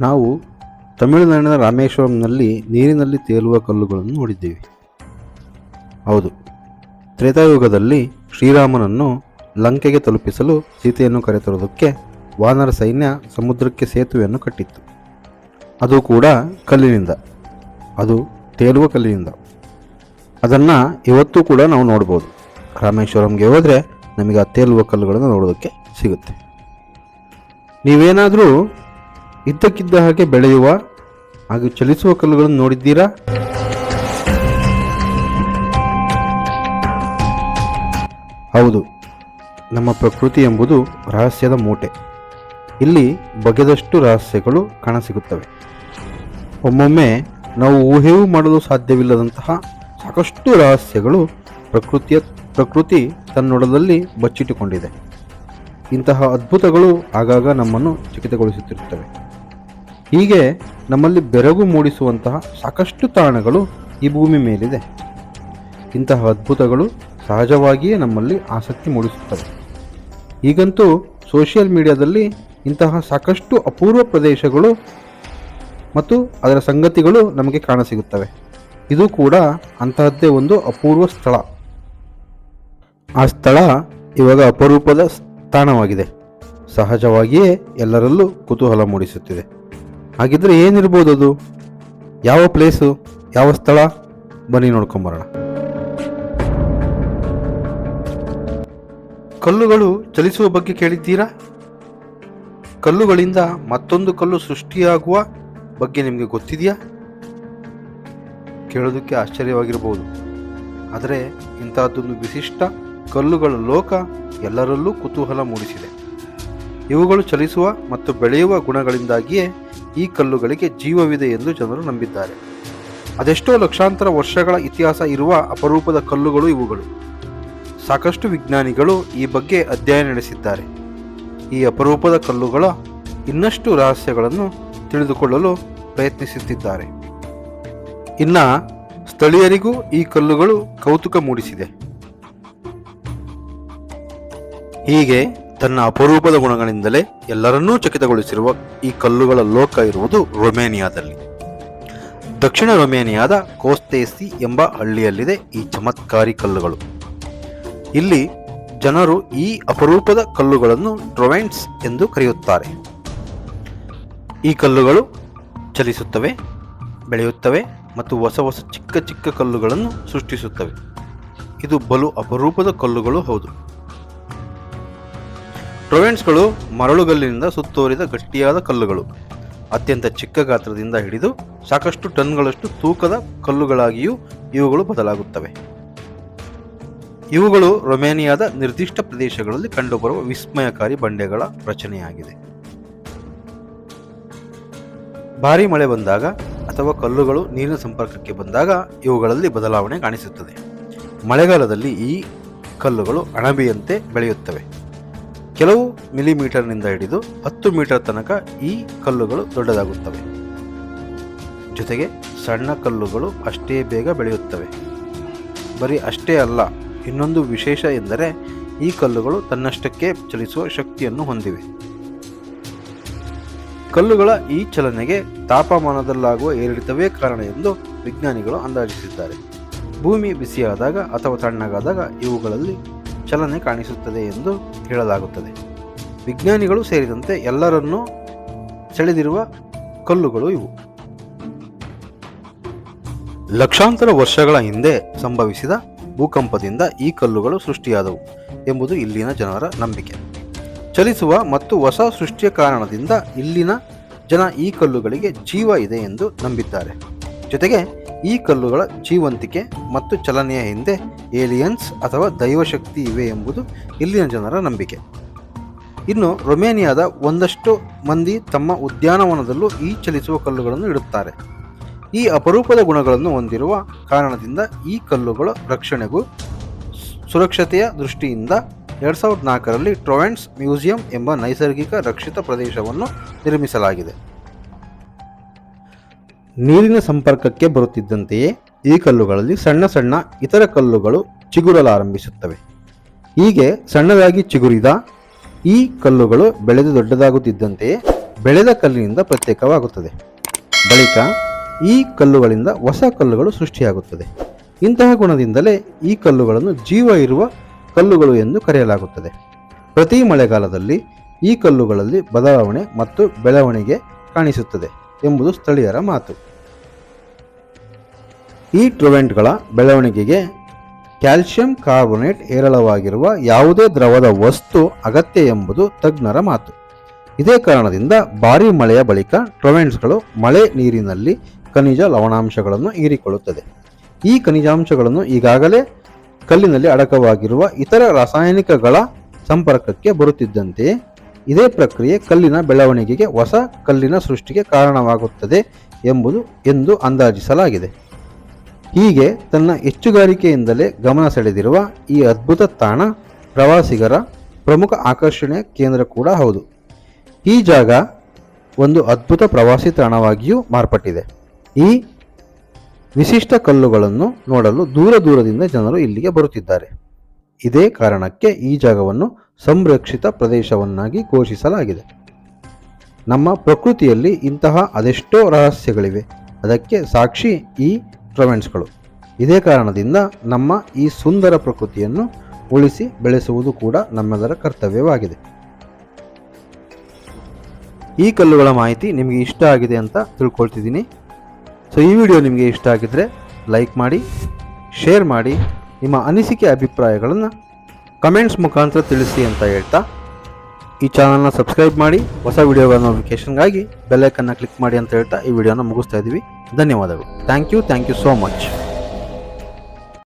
ನಾವು ತಮಿಳುನಾಡಿನ ರಾಮೇಶ್ವರಂನಲ್ಲಿ ನೀರಿನಲ್ಲಿ ತೇಲುವ ಕಲ್ಲುಗಳನ್ನು ನೋಡಿದ್ದೇವೆ. ಹೌದು, ತ್ರೇತಾಯುಗದಲ್ಲಿ ಶ್ರೀರಾಮನನ್ನು ಲಂಕೆಗೆ ತಲುಪಿಸಲು ಸೀತೆಯನ್ನು ಕರೆತರುವುದಕ್ಕೆ ವಾನರ ಸೈನ್ಯ ಸಮುದ್ರಕ್ಕೆ ಸೇತುವೆಯನ್ನು ಕಟ್ಟಿತ್ತು. ಅದು ಕೂಡ ಕಲ್ಲಿನಿಂದ, ಅದು ತೇಲುವ ಕಲ್ಲಿನಿಂದ. ಅದನ್ನು ಇವತ್ತು ಕೂಡ ನಾವು ನೋಡ್ಬೋದು. ರಾಮೇಶ್ವರಂಗೆ ಹೋದರೆ ನಮಗೆ ಆ ತೇಲುವ ಕಲ್ಲುಗಳನ್ನು ನೋಡೋದಕ್ಕೆ ಸಿಗುತ್ತೆ. ನೀವೇನಾದರೂ ಇದ್ದಕ್ಕಿದ್ದ ಹಾಗೆ ಬೆಳೆಯುವ ಹಾಗೂ ಚಲಿಸುವ ಕಲ್ಲುಗಳನ್ನು ನೋಡಿದ್ದೀರಾ? ಹೌದು, ನಮ್ಮ ಪ್ರಕೃತಿ ಎಂಬುದು ರಹಸ್ಯದ ಮೂಟೆ. ಇಲ್ಲಿ ಬಗೆದಷ್ಟು ರಹಸ್ಯಗಳು ಕಾಣಸಿಗುತ್ತವೆ. ಒಮ್ಮೊಮ್ಮೆ ನಾವು ಊಹೆಯೂ ಮಾಡಲು ಸಾಧ್ಯವಿಲ್ಲದಂತಹ ಸಾಕಷ್ಟು ರಹಸ್ಯಗಳು ಪ್ರಕೃತಿಯ, ಪ್ರಕೃತಿ ತನ್ನೊಡದಲ್ಲಿ ಬಚ್ಚಿಟ್ಟುಕೊಂಡಿದೆ. ಇಂತಹ ಅದ್ಭುತಗಳು ಆಗಾಗ ನಮ್ಮನ್ನು ಚಕಿತಗೊಳಿಸುತ್ತಿರುತ್ತವೆ. ಹೀಗೆ ನಮ್ಮಲ್ಲಿ ಬೆರಗು ಮೂಡಿಸುವಂತಹ ಸಾಕಷ್ಟು ತಾಣಗಳು ಈ ಭೂಮಿ ಮೇಲಿದೆ. ಇಂತಹ ಅದ್ಭುತಗಳು ಸಹಜವಾಗಿಯೇ ನಮ್ಮಲ್ಲಿ ಆಸಕ್ತಿ ಮೂಡಿಸುತ್ತವೆ. ಈಗಂತೂ ಸೋಷಿಯಲ್ ಮೀಡಿಯಾದಲ್ಲಿ ಇಂತಹ ಸಾಕಷ್ಟು ಅಪೂರ್ವ ಪ್ರದೇಶಗಳು ಮತ್ತು ಅದರ ಸಂಗತಿಗಳು ನಮಗೆ ಕಾಣಸಿಗುತ್ತವೆ. ಇದು ಕೂಡ ಅಂತಹದ್ದೇ ಒಂದು ಅಪೂರ್ವ ಸ್ಥಳ. ಆ ಸ್ಥಳ ಇವಾಗ ಅಪರೂಪದ ಸ್ಥಾನವಾಗಿದೆ. ಸಹಜವಾಗಿಯೇ ಎಲ್ಲರಲ್ಲೂ ಕುತೂಹಲ ಮೂಡಿಸುತ್ತಿದೆ. ಹಾಗಿದ್ರೆ ಏನಿರ್ಬೋದು ಅದು? ಯಾವ ಪ್ಲೇಸು ಯಾವ ಸ್ಥಳ? ಬನ್ನಿ ನೋಡ್ಕೊಂಬರೋಣ ಕಲ್ಲುಗಳು ಚಲಿಸುವ ಬಗ್ಗೆ ಕೇಳಿದ್ದೀರಾ? ಕಲ್ಲುಗಳಿಂದ ಮತ್ತೊಂದು ಕಲ್ಲು ಸೃಷ್ಟಿಯಾಗುವ ಬಗ್ಗೆ ನಿಮಗೆ ಗೊತ್ತಿದೆಯಾ? ಕೇಳೋದಕ್ಕೆ ಆಶ್ಚರ್ಯವಾಗಿರಬಹುದು ಆದರೆ ಇಂತಹದ್ದೊಂದು ವಿಶಿಷ್ಟ ಕಲ್ಲುಗಳ ಲೋಕ ಎಲ್ಲರಲ್ಲೂ ಕುತೂಹಲ ಮೂಡಿಸಿದೆ. ಇವುಗಳು ಚಲಿಸುವ ಮತ್ತು ಬೆಳೆಯುವ ಗುಣಗಳಿಂದಾಗಿಯೇ ಈ ಕಲ್ಲುಗಳಿಗೆ ಜೀವವಿದೆ ಎಂದು ಜನರು ನಂಬಿದ್ದಾರೆ. ಅದೆಷ್ಟೋ ಲಕ್ಷಾಂತರ ವರ್ಷಗಳ ಇತಿಹಾಸ ಇರುವ ಅಪರೂಪದ ಕಲ್ಲುಗಳು ಇವುಗಳು. ಸಾಕಷ್ಟು ವಿಜ್ಞಾನಿಗಳು ಈ ಬಗ್ಗೆ ಅಧ್ಯಯನ ನಡೆಸಿದ್ದಾರೆ. ಈ ಅಪರೂಪದ ಕಲ್ಲುಗಳ ಇನ್ನಷ್ಟು ರಹಸ್ಯಗಳನ್ನು ತಿಳಿದುಕೊಳ್ಳಲು ಪ್ರಯತ್ನಿಸುತ್ತಿದ್ದಾರೆ. ಇನ್ನ ಸ್ಥಳೀಯರಿಗೂ ಈ ಕಲ್ಲುಗಳು ಕೌತುಕ ಮೂಡಿಸಿದೆ. ಹೀಗೆ ತನ್ನ ಅಪರೂಪದ ಗುಣಗಳಿಂದಲೇ ಎಲ್ಲರನ್ನೂ ಚಕಿತಗೊಳಿಸಿರುವ ಈ ಕಲ್ಲುಗಳ ಲೋಕ ಇರುವುದು ರೊಮೇನಿಯಾದಲ್ಲಿ. ದಕ್ಷಿಣ ರೊಮೇನಿಯಾದ ಕೋಸ್ತೇಸಿ ಎಂಬ ಹಳ್ಳಿಯಲ್ಲಿದೆ ಈ ಚಮತ್ಕಾರಿ ಕಲ್ಲುಗಳು. ಇಲ್ಲಿ ಜನರು ಈ ಅಪರೂಪದ ಕಲ್ಲುಗಳನ್ನು ಟ್ರೊವೆಂಟ್ಸ್ ಎಂದು ಕರೆಯುತ್ತಾರೆ. ಈ ಕಲ್ಲುಗಳು ಚಲಿಸುತ್ತವೆ, ಬೆಳೆಯುತ್ತವೆ ಮತ್ತು ಹೊಸ ಹೊಸ ಚಿಕ್ಕ ಚಿಕ್ಕ ಕಲ್ಲುಗಳನ್ನು ಸೃಷ್ಟಿಸುತ್ತವೆ. ಇದು ಬಲು ಅಪರೂಪದ ಕಲ್ಲುಗಳು ಹೌದು. ಟ್ರೊವೆಂಟ್ಸ್ಗಳು ಮರಳುಗಲ್ಲಿನಿಂದ ಸುತ್ತುವರಿದ ಗಟ್ಟಿಯಾದ ಕಲ್ಲುಗಳು. ಅತ್ಯಂತ ಚಿಕ್ಕ ಗಾತ್ರದಿಂದ ಹಿಡಿದು ಸಾಕಷ್ಟು ಟನ್ಗಳಷ್ಟು ತೂಕದ ಕಲ್ಲುಗಳಾಗಿಯೂ ಇವುಗಳು ಬದಲಾಗುತ್ತವೆ. ಇವುಗಳು ರೊಮೇನಿಯಾದ ನಿರ್ದಿಷ್ಟ ಪ್ರದೇಶಗಳಲ್ಲಿ ಕಂಡುಬರುವ ವಿಸ್ಮಯಕಾರಿ ಬಂಡೆಗಳ ರಚನೆಯಾಗಿದೆ. ಭಾರಿ ಮಳೆ ಬಂದಾಗ ಅಥವಾ ಕಲ್ಲುಗಳು ನೀರಿನ ಸಂಪರ್ಕಕ್ಕೆ ಬಂದಾಗ ಇವುಗಳಲ್ಲಿ ಬದಲಾವಣೆ ಕಾಣಿಸುತ್ತದೆ. ಮಳೆಗಾಲದಲ್ಲಿ ಈ ಕಲ್ಲುಗಳು ಅಣಬೆಯಂತೆ ಬೆಳೆಯುತ್ತವೆ. ಕೆಲವು ಮಿಲಿಮೀಟರ್ನಿಂದ ಹಿಡಿದು ಹತ್ತು ಮೀಟರ್ ತನಕ ಈ ಕಲ್ಲುಗಳು ದೊಡ್ಡದಾಗುತ್ತವೆ. ಜೊತೆಗೆ ಸಣ್ಣ ಕಲ್ಲುಗಳು ಅಷ್ಟೇ ಬೇಗ ಬೆಳೆಯುತ್ತವೆ. ಬರೀ ಅಷ್ಟೇ ಅಲ್ಲ, ಇನ್ನೊಂದು ವಿಶೇಷ ಎಂದರೆ ಈ ಕಲ್ಲುಗಳು ತನ್ನಷ್ಟಕ್ಕೆ ಚಲಿಸುವ ಶಕ್ತಿಯನ್ನು ಹೊಂದಿವೆ. ಕಲ್ಲುಗಳ ಈ ಚಲನೆಗೆ ತಾಪಮಾನದಲ್ಲಾಗುವ ಏರಿಳಿತವೇ ಕಾರಣ ಎಂದು ವಿಜ್ಞಾನಿಗಳು ಅಂದಾಜಿಸಿದ್ದಾರೆ. ಭೂಮಿ ಬಿಸಿಯಾದಾಗ ಅಥವಾ ತಣ್ಣಗಾದಾಗ ಇವುಗಳಲ್ಲಿ ಚಲನೆ ಕಾಣಿಸುತ್ತದೆ ಎಂದು ಹೇಳಲಾಗುತ್ತದೆ. ವಿಜ್ಞಾನಿಗಳು ಸೇರಿದಂತೆ ಎಲ್ಲರನ್ನೂ ಸೆಳೆದಿರುವ ಕಲ್ಲುಗಳು ಇವು. ಲಕ್ಷಾಂತರ ವರ್ಷಗಳ ಹಿಂದೆ ಸಂಭವಿಸಿದ ಭೂಕಂಪದಿಂದ ಈ ಕಲ್ಲುಗಳು ಸೃಷ್ಟಿಯಾದವು ಎಂಬುದು ಇಲ್ಲಿನ ಜನರ ನಂಬಿಕೆ. ಚಲಿಸುವ ಮತ್ತು ಹೊಸ ಸೃಷ್ಟಿಯ ಕಾರಣದಿಂದ ಇಲ್ಲಿನ ಜನ ಈ ಕಲ್ಲುಗಳಿಗೆ ಜೀವ ಇದೆ ಎಂದು ನಂಬಿದ್ದಾರೆ. ಜೊತೆಗೆ ಈ ಕಲ್ಲುಗಳ ಜೀವಂತಿಕೆ ಮತ್ತು ಚಲನೆಯ ಹಿಂದೆ ಏಲಿಯನ್ಸ್ ಅಥವಾ ದೈವಶಕ್ತಿ ಇವೆ ಎಂಬುದು ಇಲ್ಲಿನ ಜನರ ನಂಬಿಕೆ. ಇನ್ನು ರೊಮೇನಿಯಾದ ಒಂದಷ್ಟು ಮಂದಿ ತಮ್ಮ ಉದ್ಯಾನವನದಲ್ಲೂ ಈ ಚಲಿಸುವ ಕಲ್ಲುಗಳನ್ನು ಇಡುತ್ತಾರೆ. ಈ ಅಪರೂಪದ ಗುಣಗಳನ್ನು ಹೊಂದಿರುವ ಕಾರಣದಿಂದ ಈ ಕಲ್ಲುಗಳ ರಕ್ಷಣೆಗೂ ಸುರಕ್ಷತೆಯ ದೃಷ್ಟಿಯಿಂದ ಎರಡು ಸಾವಿರದ ನಾಲ್ಕರಲ್ಲಿ ಟ್ರೊವೆಂಟ್ಸ್ ಮ್ಯೂಸಿಯಂ ಎಂಬ ನೈಸರ್ಗಿಕ ರಕ್ಷಿತ ಪ್ರದೇಶವನ್ನು ನಿರ್ಮಿಸಲಾಗಿದೆ. ನೀರಿನ ಸಂಪರ್ಕಕ್ಕೆ ಬರುತ್ತಿದ್ದಂತೆಯೇ ಈ ಕಲ್ಲುಗಳಲ್ಲಿ ಸಣ್ಣ ಸಣ್ಣ ಇತರ ಕಲ್ಲುಗಳು ಚಿಗುರಲಾರಂಭಿಸುತ್ತವೆ. ಹೀಗೆ ಸಣ್ಣದಾಗಿ ಚಿಗುರಿದ ಈ ಕಲ್ಲುಗಳು ಬೆಳೆದು ದೊಡ್ಡದಾಗುತ್ತಿದ್ದಂತೆಯೇ ಬೆಳೆದ ಕಲ್ಲಿನಿಂದ ಪ್ರತ್ಯೇಕವಾಗುತ್ತದೆ. ಬಳಿಕ ಈ ಕಲ್ಲುಗಳಿಂದ ಹೊಸ ಕಲ್ಲುಗಳು ಸೃಷ್ಟಿಯಾಗುತ್ತದೆ. ಇಂತಹ ಗುಣದಿಂದಲೇ ಈ ಕಲ್ಲುಗಳನ್ನು ಜೀವ ಇರುವ ಕಲ್ಲುಗಳು ಎಂದು ಕರೆಯಲಾಗುತ್ತದೆ. ಪ್ರತಿ ಮಳೆಗಾಲದಲ್ಲಿ ಈ ಕಲ್ಲುಗಳಲ್ಲಿ ಬದಲಾವಣೆ ಮತ್ತು ಬೆಳವಣಿಗೆ ಕಾಣಿಸುತ್ತದೆ ಎಂಬುದು ಸ್ಥಳೀಯರ ಮಾತು. ಈ ಟ್ರೊವೆಂಟ್ಗಳ ಬೆಳವಣಿಗೆಗೆ ಕ್ಯಾಲ್ಸಿಯಂ ಕಾರ್ಬೋನೇಟ್ ಹೇರಳವಾಗಿರುವ ಯಾವುದೇ ದ್ರವದ ವಸ್ತು ಅಗತ್ಯ ಎಂಬುದು ತಜ್ಞರ ಮಾತು. ಇದೇ ಕಾರಣದಿಂದ ಭಾರೀ ಮಳೆಯ ಬಳಿಕ ಟ್ರೊವೆಂಟ್ಸ್ಗಳು ಮಳೆ ನೀರಿನಲ್ಲಿ ಖನಿಜ ಲವಣಾಂಶಗಳನ್ನು ಹೀರಿಕೊಳ್ಳುತ್ತದೆ. ಈ ಖನಿಜಾಂಶಗಳನ್ನು ಈಗಾಗಲೇ ಕಲ್ಲಿನಲ್ಲಿ ಅಡಕವಾಗಿರುವ ಇತರ ರಾಸಾಯನಿಕಗಳ ಸಂಪರ್ಕಕ್ಕೆ ಬರುತ್ತಿದ್ದಂತೆಯೇ ಇದೇ ಪ್ರಕ್ರಿಯೆ ಕಲ್ಲಿನ ಬೆಳವಣಿಗೆಗೆ ಹೊಸ ಕಲ್ಲಿನ ಸೃಷ್ಟಿಗೆ ಕಾರಣವಾಗುತ್ತದೆ ಎಂಬುದು ಎಂದು ಅಂದಾಜಿಸಲಾಗಿದೆ. ಹೀಗೆ ತನ್ನ ಹೆಚ್ಚುಗಾರಿಕೆಯಿಂದಲೇ ಗಮನ ಸೆಳೆದಿರುವ ಈ ಅದ್ಭುತ ತಾಣ ಪ್ರವಾಸಿಗರ ಪ್ರಮುಖ ಆಕರ್ಷಣೆಯ ಕೇಂದ್ರ ಕೂಡ ಹೌದು. ಈ ಜಾಗ ಒಂದು ಅದ್ಭುತ ಪ್ರವಾಸಿ ತಾಣವಾಗಿಯೂ ಮಾರ್ಪಟ್ಟಿದೆ. ಈ ವಿಶಿಷ್ಟ ಕಲ್ಲುಗಳನ್ನು ನೋಡಲು ದೂರ ದೂರದಿಂದ ಜನರು ಇಲ್ಲಿಗೆ ಬರುತ್ತಿದ್ದಾರೆ. ಇದೇ ಕಾರಣಕ್ಕೆ ಈ ಜಾಗವನ್ನು ಸಂರಕ್ಷಿತ ಪ್ರದೇಶವನ್ನಾಗಿ ಘೋಷಿಸಲಾಗಿದೆ. ನಮ್ಮ ಪ್ರಕೃತಿಯಲ್ಲಿ ಇಂತಹ ಅದೆಷ್ಟೋ ರಹಸ್ಯಗಳಿವೆ. ಅದಕ್ಕೆ ಸಾಕ್ಷಿ ಈ ಟ್ರೊವೆಂಟ್ಸ್ಗಳು ಇದೇ ಕಾರಣದಿಂದ ನಮ್ಮ ಈ ಸುಂದರ ಪ್ರಕೃತಿಯನ್ನು ಉಳಿಸಿ ಬೆಳೆಸುವುದು ಕೂಡ ನಮ್ಮೆಲ್ಲರ ಕರ್ತವ್ಯವಾಗಿದೆ. ಈ ಕಲ್ಲುಗಳ ಮಾಹಿತಿ ನಿಮಗೆ ಇಷ್ಟ ಆಗಿದೆ ಅಂತ ತಿಳ್ಕೊಳ್ತಿದ್ದೀನಿ. ಸೊ ಈ ವಿಡಿಯೋ ನಿಮಗೆ ಇಷ್ಟ ಆಗಿದ್ದರೆ ಲೈಕ್ ಮಾಡಿ, ಶೇರ್ ಮಾಡಿ, ನಿಮ್ಮ ಅನಿಸಿಕೆ ಅಭಿಪ್ರಾಯಗಳನ್ನು ಕಮೆಂಟ್ಸ್ ಮುಖಾಂತರ ತಿಳಿಸಿ ಅಂತ ಹೇಳ್ತಾ, ಈ ಚಾನಲ್ನ ಸಬ್ಸ್ಕ್ರೈಬ್ ಮಾಡಿ, ಹೊಸ ವಿಡಿಯೋಗಳ ನೋಟಿಫಿಕೇಷನ್ಗಾಗಿ ಬೆಲ್ಲೈಕನ್ನು ಕ್ಲಿಕ್ ಮಾಡಿ ಅಂತ ಹೇಳ್ತಾ ಈ ವಿಡಿಯೋನ ಮುಗಿಸ್ತಾ ಇದ್ದೀವಿ ಧನ್ಯವಾದಗಳು. Thank you thank you so much